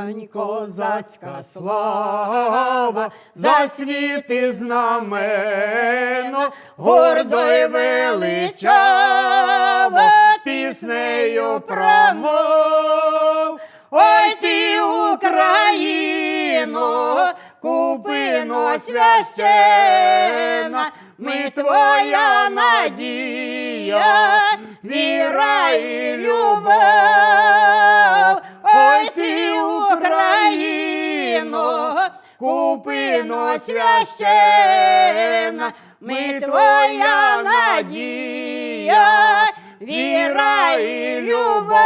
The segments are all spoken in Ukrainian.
Стань козацька слава, засвіти знамено, гордо й величаво, піснею промов. Ой ти, Україно, купино священа, ми твоя надія, віра і любов. Купино священа, ми твоя надія, віра і любов.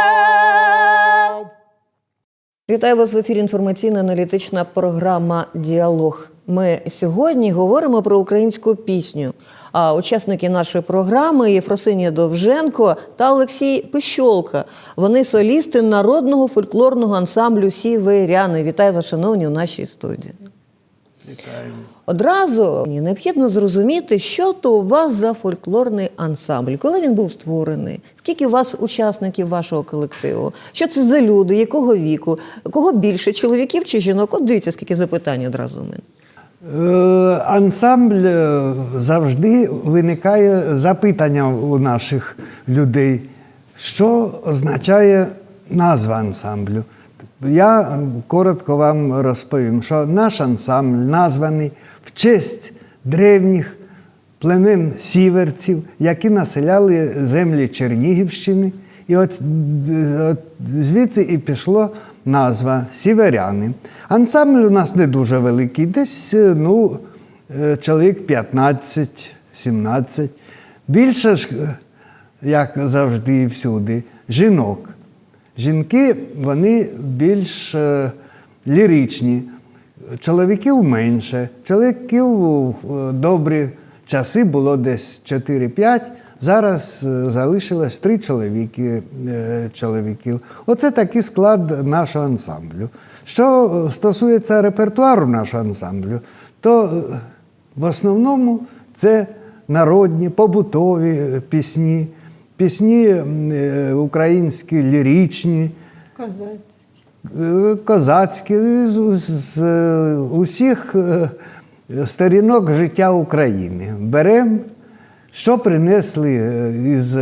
Вітаю вас в ефірі інформаційно-аналітична програма Діалог. Ми сьогодні говоримо про українську пісню. А учасники нашої програми Єфросинія Довженко та Олексій Пищолка. Вони солісти народного фольклорного ансамблю Сіверяни. Вітаю вас, шановні, у нашій студії. Одразу мені необхідно зрозуміти, що то у вас за фольклорний ансамбль, коли він був створений, скільки у вас учасників вашого колективу, що це за люди, якого віку, кого більше, чоловіків чи жінок? От дивіться, скільки запитань одразу у мене. Е, Ансамбль е, завжди виникає запитання у наших людей, що означає назва ансамблю. Я коротко вам розповім, що наш ансамбль названий в честь древніх племен сіверців, які населяли землі Чернігівщини. І от, от звідси і пішло назва Сіверяни. Ансамбль у нас не дуже великий, десь е, ну, е, чоловік 15-17. Більше ж, е, як завжди і всюди, жінок. Жінки вони більш е, ліричні, чоловіків менше. Чоловіків в е, добрі часи було десь 4-5, зараз е, залишилось 3 чоловіки, чоловіків. Оце такий склад нашого ансамблю. Що стосується репертуару нашого ансамблю, то в основному це народні, побутові пісні, пісні е, українські, ліричні, е, козацькі, з, з е, усіх сторінок життя України. Беремо, що принесли із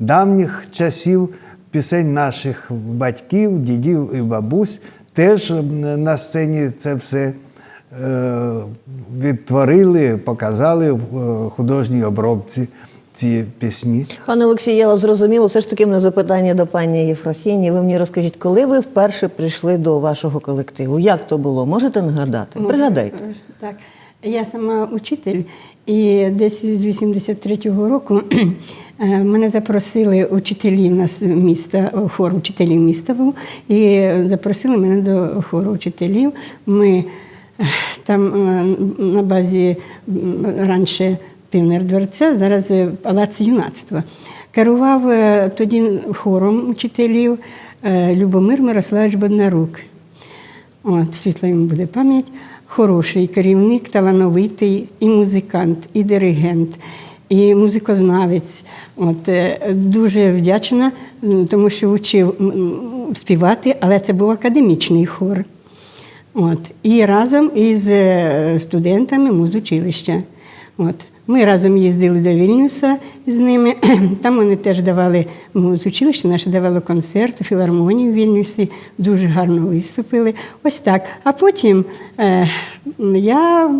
давніх часів пісень наших батьків, дідів і бабусь. Теж на сцені це все відтворили, показали в художній обробці ці пісні. Пане Олексій, я вас зрозуміла. Все ж таки мене запитання до пані Єфросіні. Ви мені розкажіть, коли ви вперше прийшли до вашого колективу? Як то було? Можете нагадати? Пригадайте. Так. Я сама учитель, і десь з 83-го року е, мене запросили учителі в нас міста, хор учителів міста був, і запросили мене до хору учителів. Ми е, там е, на базі раніше півнер дворця, зараз е, палац юнацтва. Керував е, тоді хором учителів е, Любомир Мирославович Боднарук. От, світла йому буде пам'ять. Хороший керівник, талановитий, і музикант, і диригент, і музикознавець. От, дуже вдячна, тому що вчив співати, але це був академічний хор. От, і разом із студентами музучилища. От. Ми разом їздили до Вільнюса з ними. Там вони теж давали музучилище, наше давало концерт у філармонії в Вільнюсі, дуже гарно виступили. Ось так. А потім е, я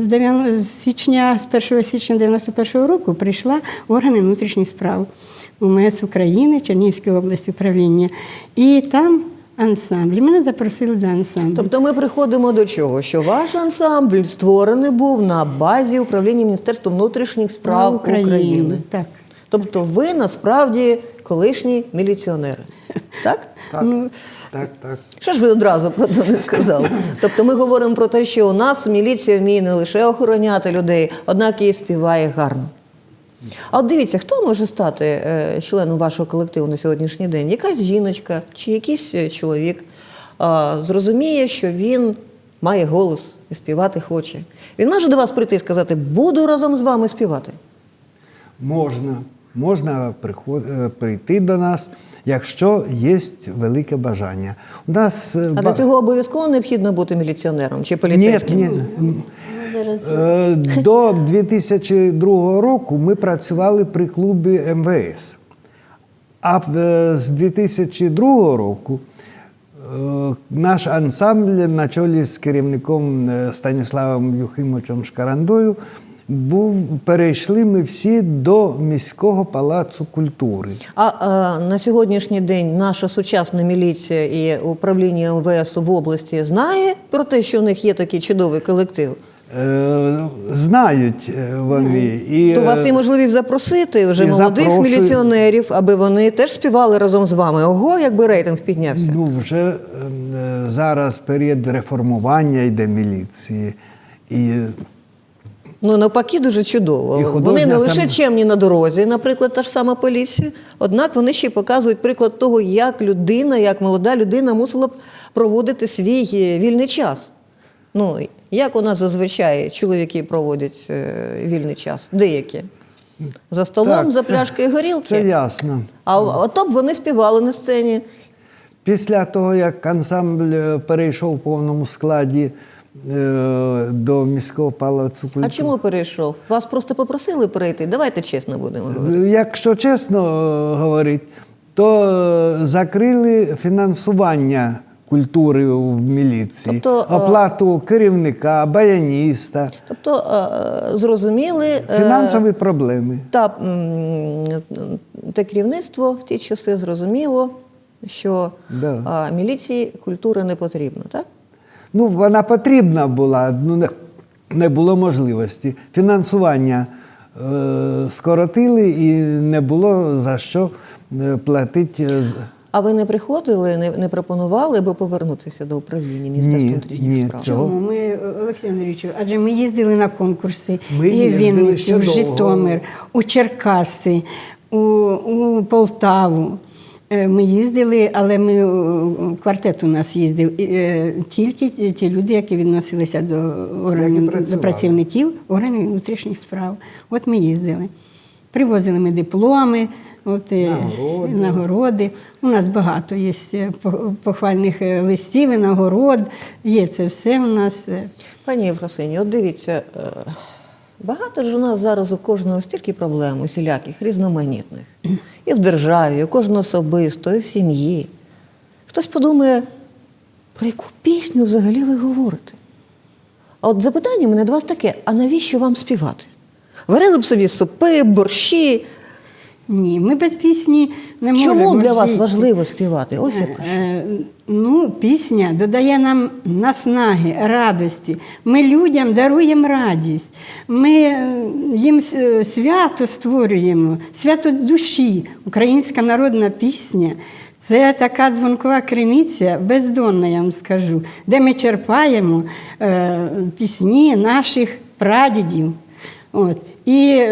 з 9 з січня, з 1 січня 91-го року прийшла в органи внутрішніх справ УМС України, Чернігівської області управління. І там ансамбль. Мене запросили до ансамблю. Тобто ми приходимо до чого? Що ваш ансамбль створений був на базі управління Міністерства внутрішніх справ України. Так. Тобто ви насправді колишні міліціонери. Так? Так, Ну, так, так. Що ж ви одразу про це не сказали? Тобто ми говоримо про те, що у нас міліція вміє не лише охороняти людей, однак і співає гарно. А от дивіться, хто може стати е, членом вашого колективу на сьогоднішній день? Якась жіночка чи якийсь е, чоловік зрозуміє, що він має голос і співати хоче. Він може до вас прийти і сказати, буду разом з вами співати. Можна, можна е, прийти до нас якщо є велике бажання. У нас е, А ба- для цього обов'язково необхідно бути міліціонером чи ні, поліцейським? ні. Зараз Е, До 2002 року ми працювали при клубі МВС. А е, з 2002 року е, наш ансамбль на чолі з керівником Станіславом Юхимовичем Шкарандою був, перейшли ми всі до міського палацу культури. А, а на сьогоднішній день наша сучасна міліція і управління МВС в області знає про те, що у них є такий чудовий колектив. Е, Знають е, вони. І, То у вас е, є можливість запросити вже молодих запрошую. міліціонерів, аби вони теж співали разом з вами. Ого, якби рейтинг піднявся. Ну, вже е, е, зараз період реформування йде міліції. І Ну навпаки, дуже чудово. Вони не лише сам- чемні на дорозі, наприклад, та ж сама поліція. Однак вони ще й показують приклад того, як людина, як молода людина мусила б проводити свій вільний час. Ну, як у нас зазвичай чоловіки проводять е, вільний час? Деякі. За столом, Так, за це- пляшкою горілки. це ясно. А ото б вони співали на сцені. Після того, як ансамбль е, перейшов в повному складі е, до міського палацу культури. А чому перейшов? Вас просто попросили перейти? Давайте чесно будемо говорити. Якщо чесно е, говорити, то е, закрили фінансування культури в міліції, Тобто, е, оплату керівника, баяніста, Тобто е, зрозуміли е, фінансові проблеми. та те керівництво в ті часи зрозуміло, що Да. міліції культура не потрібна, так? Ну, вона потрібна була, ну не, було можливості. Фінансування е, скоротили і не було за що платити. Е, А ви не приходили, не, не пропонували, аби повернутися до управління Міністерства Ні, внутрішніх справ? цього- Чому ми, Олексій Андрійович, адже ми їздили на конкурси Ми і в Вінницю, в. Житомир, у Черкаси, у, у Полтаву. Е, Ми їздили, але ми е, квартет у нас їздив е, тільки ті- ті люди, які відносилися до органів до працівників органів внутрішніх справ. От ми їздили. Привозили ми дипломи, от, е, Нагороди. нагороди. У нас багато є е, похвальних е, листів і нагород. Є це все у нас. Пані Євросині, от дивіться, багато ж у нас зараз у кожного стільки проблем, усіляких, різноманітних. І в державі, і у кожного особисто, і в сім'ї. Хтось подумає, про яку пісню взагалі ви говорите? А от запитання в мене до вас таке: а навіщо вам співати? Варили б собі супи, борщі. Ні, ми без пісні не можемо. Чому для вас жити. важливо співати? Ось я про що. Е, Ну, пісня додає нам наснаги, радості. Ми людям даруємо радість. Ми е, їм е, свято створюємо, свято душі. Українська народна пісня. Це така дзвонкова криниця, бездонна, я вам скажу, де ми черпаємо е, пісні наших прадідів. От. І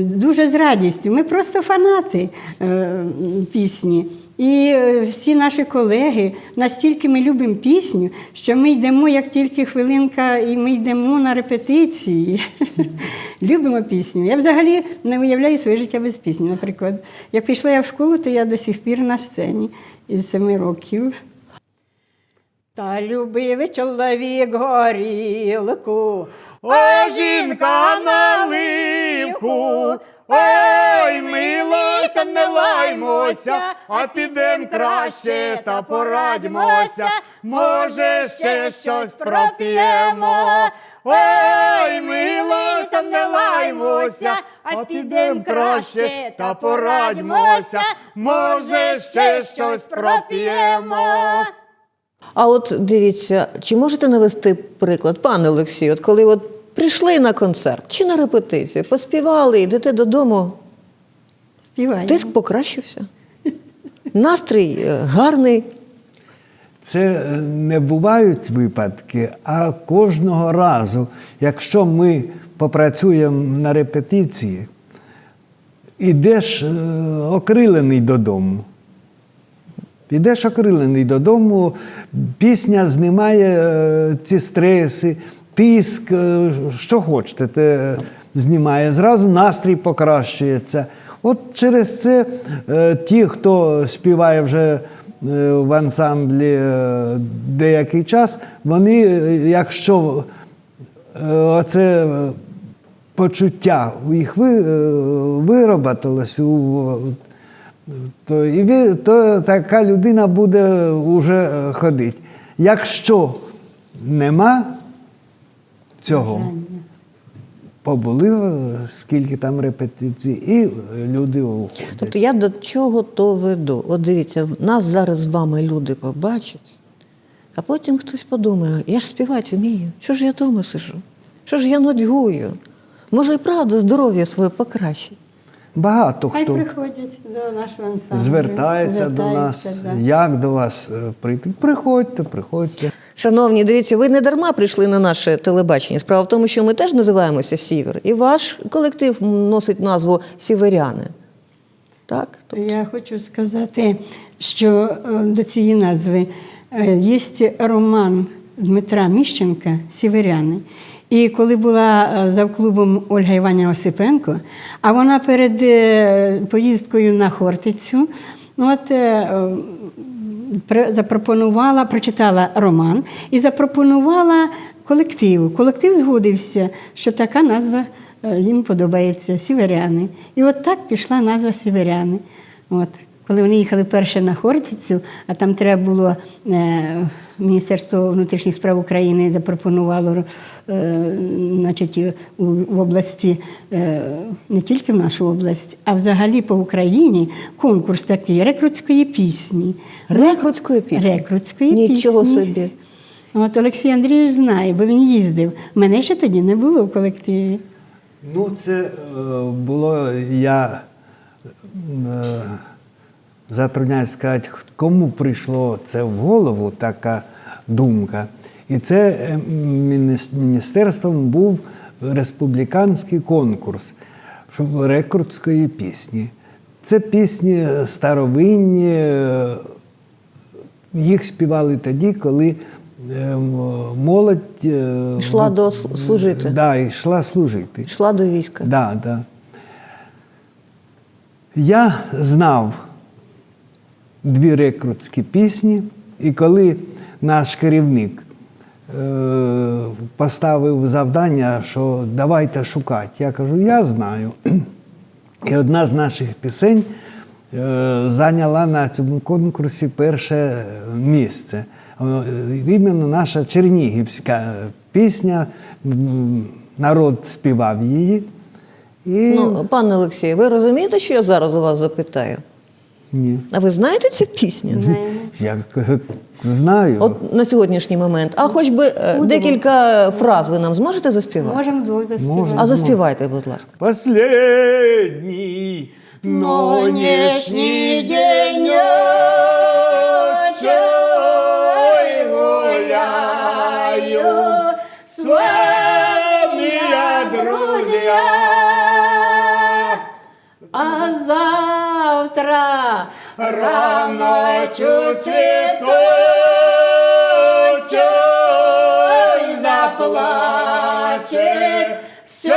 дуже з радістю. Ми просто фанати е, пісні. І е, всі наші колеги настільки ми любимо пісню, що ми йдемо, як тільки хвилинка, і ми йдемо на репетиції. Любимо пісню. Я взагалі не уявляю своє життя без пісні. Наприклад, як пішла я в школу, то я до сих пір на сцені із семи років. Та любив чоловік горілку, Ой, жінка наливку, ой, милота, не лаймося, а підем краще та порадьмося, може ще щось проп'ємо. Ой, милота, не лаймося, а підем краще та порадьмося, може ще щось проп'ємо. А от дивіться, чи можете навести приклад, пане Олексій, от коли от прийшли на концерт чи на репетицію, поспівали, йдете додому, Співаємо. тиск покращився. Настрій е, гарний. Це е, не бувають випадки, а кожного разу, якщо ми попрацюємо на репетиції, ідеш е, окрилений додому. Ідеш окрилений додому, пісня знімає е, ці стреси, тиск, е, що хочете, те знімає. Зразу настрій покращується. От через це е, ті, хто співає вже в ансамблі деякий час, вони, якщо е, оце е, почуття у їх ви, вироботилось, то, і ви, то така людина буде вже ходити. Якщо нема цього, побули е, скільки там репетицій, і е, люди уходять. Тобто я до чого то веду. От дивіться, нас зараз з вами люди побачать, а потім хтось подумає, я ж співати вмію, що ж я вдома сижу? Що ж я нудьгую? Може, і правда здоров'я своє покращить. Багато Хай хто приходять до нашого ансамблю. звертається до нас, да. як до вас е, прийти. Приходьте, приходьте. Шановні, дивіться, ви не дарма прийшли на наше телебачення. Справа в тому, що ми теж називаємося Сівер, і ваш колектив носить назву Сіверяни. Так? Я хочу сказати, що е, до цієї назви е, є роман Дмитра Міщенка Сіверяни. І коли була е, завклубом Ольга Іванівна Осипенко, а вона перед е, поїздкою на Хортицю, ну, от, е, запропонувала, прочитала роман і запропонувала колективу. Колектив згодився, що така назва їм подобається Сіверяни. І от так пішла назва Сіверяни. От. Коли вони їхали перше на Хортицю, а там треба було е, Міністерство внутрішніх справ України запропонувало е, значить, у, в області, е, не тільки в нашу область, а взагалі по Україні конкурс такий рекрутської пісні. Рекрутської пісні? Рекрутської Нічого пісні. собі. От Олексій Андрійович знає, бо він їздив. Мене ще тоді не було в колективі. Ну, це е, було, я е, затрудняюсь сказати, кому прийшло це в голову така думка. І це е, міністерством був республіканський конкурс щоб рекрутської пісні. Це пісні старовинні, е, їх співали тоді, коли е, молодь е, Йшла до служити. Да, йшла служити. Йшла до війська. Да, да. Я знав дві рекрутські пісні, і коли наш керівник е, поставив завдання, що давайте шукати, я кажу, я знаю. І одна з наших пісень е, зайняла на цьому конкурсі перше місце. Е, Іменно наша чернігівська пісня, народ співав її. І Ну, пане Олексію, ви розумієте, що я зараз у вас запитаю? Ні. А ви знаєте цю пісню? Я знаю. От на сьогоднішній момент. А хоч би е, декілька фраз ви нам зможете заспівати? Можемо двох заспівати. Можемо. А заспівайте, будь ласка. Последний нынешний денечек гуляю с вами, я, друзья. А завтра Рано цветочек заплачет все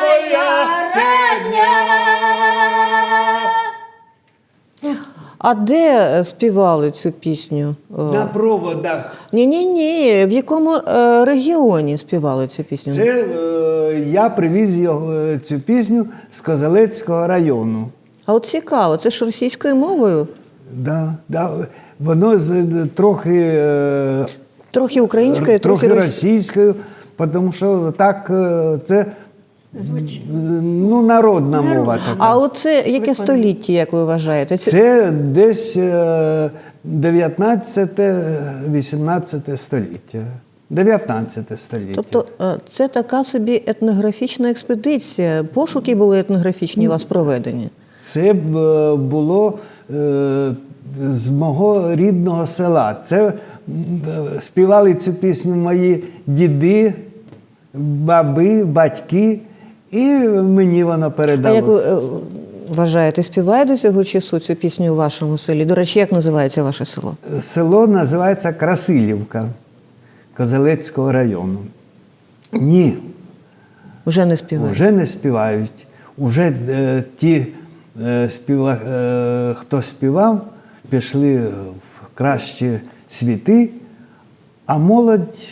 моя родня. А де е, співали цю пісню? На проводах. Ні, ні, ні. В якому е, регіоні співали цю пісню? Це е, я привіз його, е, цю пісню з Козелецького району. А от цікаво, це ж російською мовою? Да, да. Воно з, трохи, е, Трохи українською, трохи трохи російською. тому що так е, це е, ну, народна мова така. А оце яке століття, як ви вважаєте? Це... Це десь е, 19-18 століття. 19 століття. Тобто е, це така собі етнографічна експедиція. Пошуки були етнографічні у вас проведені. Це е, було е, з мого рідного села. Це е, співали цю пісню мої діди, баби, батьки, і мені воно А як ви вважаєте, співає до цього часу цю пісню у вашому селі? До речі, як називається ваше село? Село називається Красилівка Козелецького району. Ні, Вже не співає. вже не співають. вже е, ті співа, е, хто співав, пішли в кращі світи, а молодь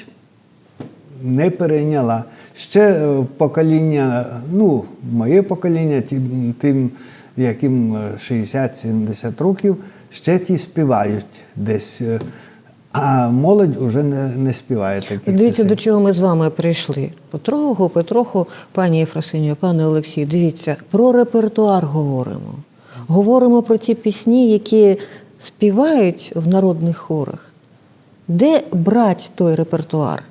не перейняла. Ще е, покоління, ну, моє покоління, тим, тим яким е, 60-70 років, ще ті співають десь. А молодь вже не, не співає таких Дивіться, пісень. до чого ми з вами прийшли. Потроху, потроху, пані Єфросинія, пане Олексію, дивіться, про репертуар говоримо. Говоримо про ті пісні, які співають в народних хорах. Де брати той репертуар?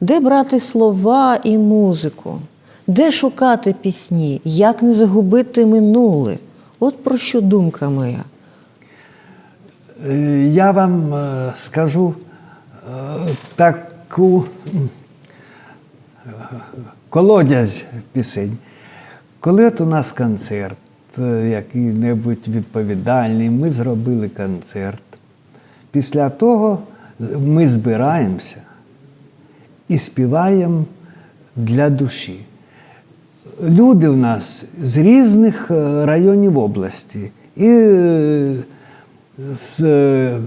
Де брати слова і музику? Де шукати пісні? Як не загубити минуле? От про що думка моя. Е, Я вам е, скажу е, таку колодязь пісень. Коли от у нас концерт, який-небудь відповідальний, ми зробили концерт. Після того ми збираємося і співаємо для душі. Люди в нас з різних районів області, і з е,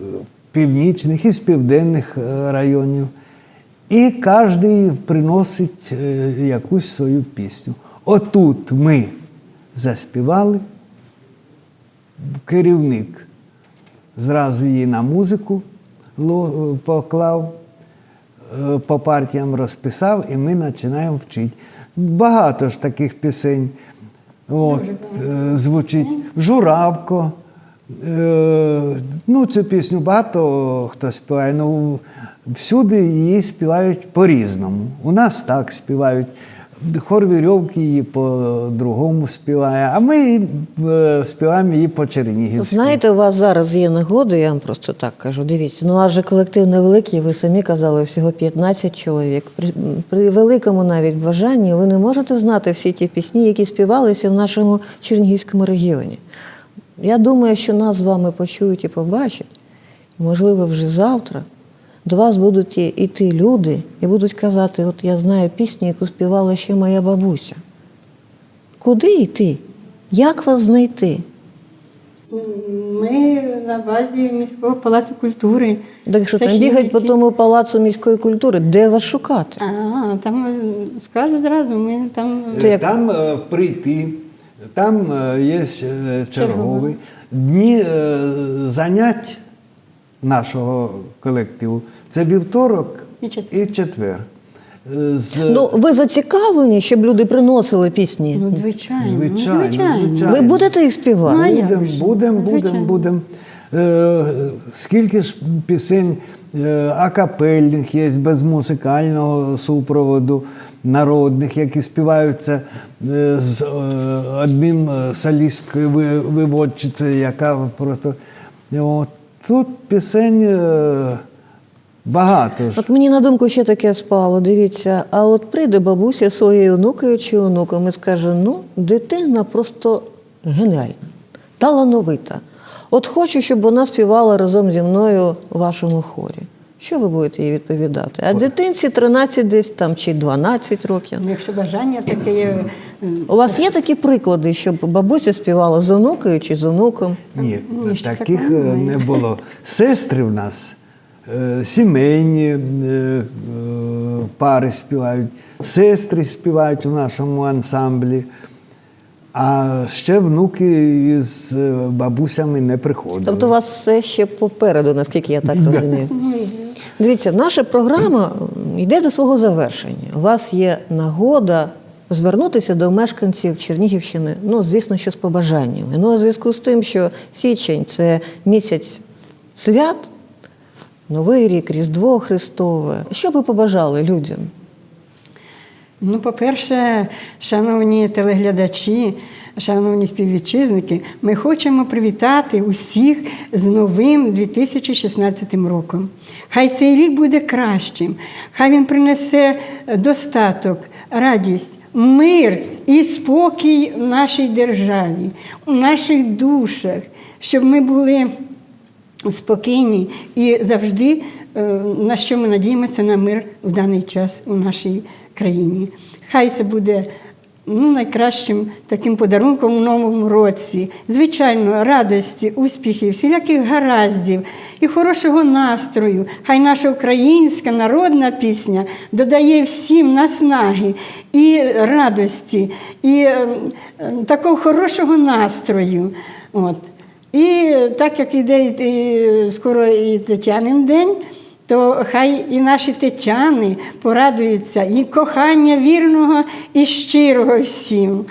північних, і з південних е, районів. І кожен приносить е, якусь свою пісню. Отут ми заспівали, керівник зразу її на музику поклав, по партіям розписав, і ми починаємо вчити. Багато ж таких пісень от, звучить. Журавко. Е, ну, цю пісню багато хто співає, але всюди її співають по-різному. У нас так співають. Хор вірьовки її по-другому співає, а ми е, співаємо її по-чернігівськи. Знаєте, у вас зараз є нагода, я вам просто так кажу. Дивіться, ну адже колектив невеликий, ви самі казали, всього 15 чоловік. При, при великому навіть бажанні ви не можете знати всі ті пісні, які співалися в нашому Чернігівському регіоні. Я думаю, що нас з вами почують і побачать. Можливо, вже завтра до вас будуть і- іти люди і будуть казати: от я знаю пісню, яку співала ще моя бабуся. Куди йти? Як вас знайти? Ми на базі міського палацу культури. Так що Це там бігають по тому палацу міської культури, де вас шукати? А, там скажу зразу, ми там. Це як- Там е, прийти, там е, є е, черговий. Дні е, занять нашого колективу це вівторок І четвер. і четвер. З, Ну, ви зацікавлені, щоб люди приносили пісні? Ну, звичайно. Звичайно, ну, звичайно. звичайно. ви будете їх співати? Будемо, же? будемо, будемо, будемо. Е, скільки ж пісень е, акапельних є без музикального супроводу, народних, які співаються е, з е, одним е, солісткою, виводчицею, яка просто. Тут пісень багато ж. От мені на думку ще таке спало. Дивіться, а от прийде бабуся своєю онукою чи онуком і скаже: ну, дитина просто геніальна, талановита. От хочу, щоб вона співала разом зі мною в вашому хорі. Що ви будете їй відповідати? А дитинці 13 десь там чи 12 років. Ну, Якщо бажання таке є. е, У вас є такі приклади, щоб бабуся співала з онукою чи з онуком? Ні, Ні, таких е, не було. Сестри в нас е, сімейні пари співають, сестри співають у нашому ансамблі, а ще внуки із е, бабусями не приходили. Тобто у вас все ще попереду, наскільки я так розумію. Дивіться, наша програма йде до свого завершення. У вас є нагода звернутися до мешканців Чернігівщини, ну, звісно, що з побажаннями. Ну, у зв'язку з тим, що січень це місяць свят, Новий рік, Різдво Христове. Що ви побажали людям? Ну, по-перше, шановні телеглядачі, шановні співвітчизники, ми хочемо привітати усіх з новим 2016 роком. Хай цей рік буде кращим, хай він принесе достаток, радість, мир і спокій в нашій державі, у наших душах, щоб ми були спокійні і завжди, е, на що ми надіємося на мир в даний час у нашій країні. Хай це буде ну, найкращим таким подарунком у новому році. Звичайно, радості, успіхів, всіляких гараздів і хорошого настрою. Хай наша українська народна пісня додає всім наснаги і радості, і ем, ем, такого хорошого настрою. От. І так як іде і, скоро і Тетянин день, то хай і наші тетяни порадуються і кохання вірного і щирого всім.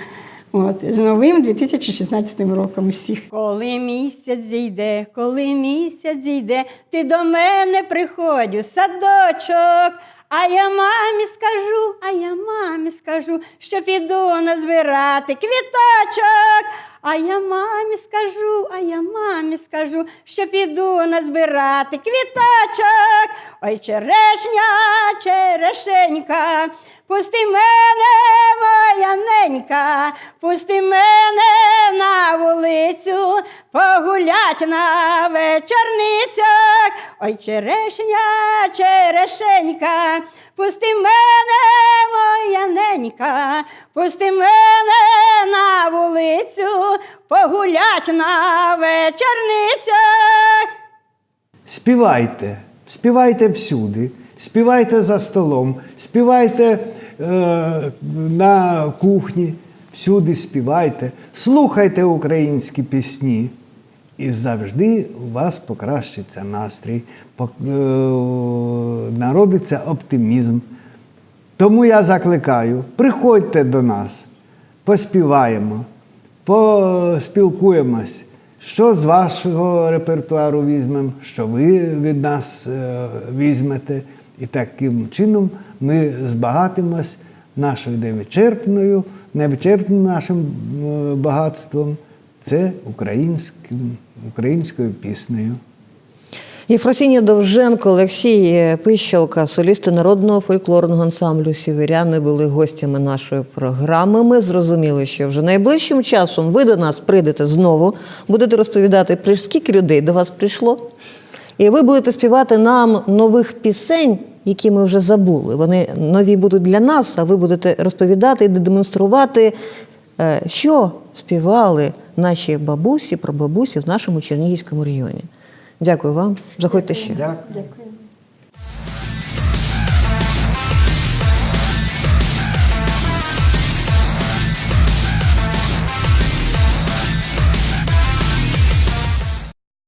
От, з новим 2016 роком усіх. Коли місяць зійде, коли місяць зійде, ти до мене приходь у садочок. А я мамі скажу, скажу, що піду назбирати квіточок. А я мамі скажу, а я мамі скажу, що піду назбирати квіточок. Ой, черешня, черешенька, пусти мене, моя ненька, пусти мене на вулицю, погулять на вечорницях. Ой, черешня, черешенька, пусти мене, моя ненька, пусти мене на вулицю, погулять на вечорницях. Співайте, співайте всюди, співайте за столом, співайте е, на кухні, всюди співайте, слухайте українські пісні. І завжди у вас покращиться настрій, е, народиться оптимізм. Тому я закликаю, приходьте до нас, поспіваємо, поспілкуємось, що з вашого репертуару візьмемо, що ви від нас е, візьмете. І таким чином ми збагатимось нашою невичерпною, невичерпним нашим е, багатством. Це українським, українською піснею. Єфросінія Довженко, Олексій Пищалка, солісти народного фольклорного ансамблю Сіверяни були гостями нашої програми. Ми зрозуміли, що вже найближчим часом ви до нас прийдете знову, будете розповідати, при скільки людей до вас прийшло. І ви будете співати нам нових пісень, які ми вже забули. Вони нові будуть для нас, а ви будете розповідати і демонструвати, що співали наші бабусі, прабабусі в нашому Чернігівському районі. Дякую вам. Заходьте ще. Дякую.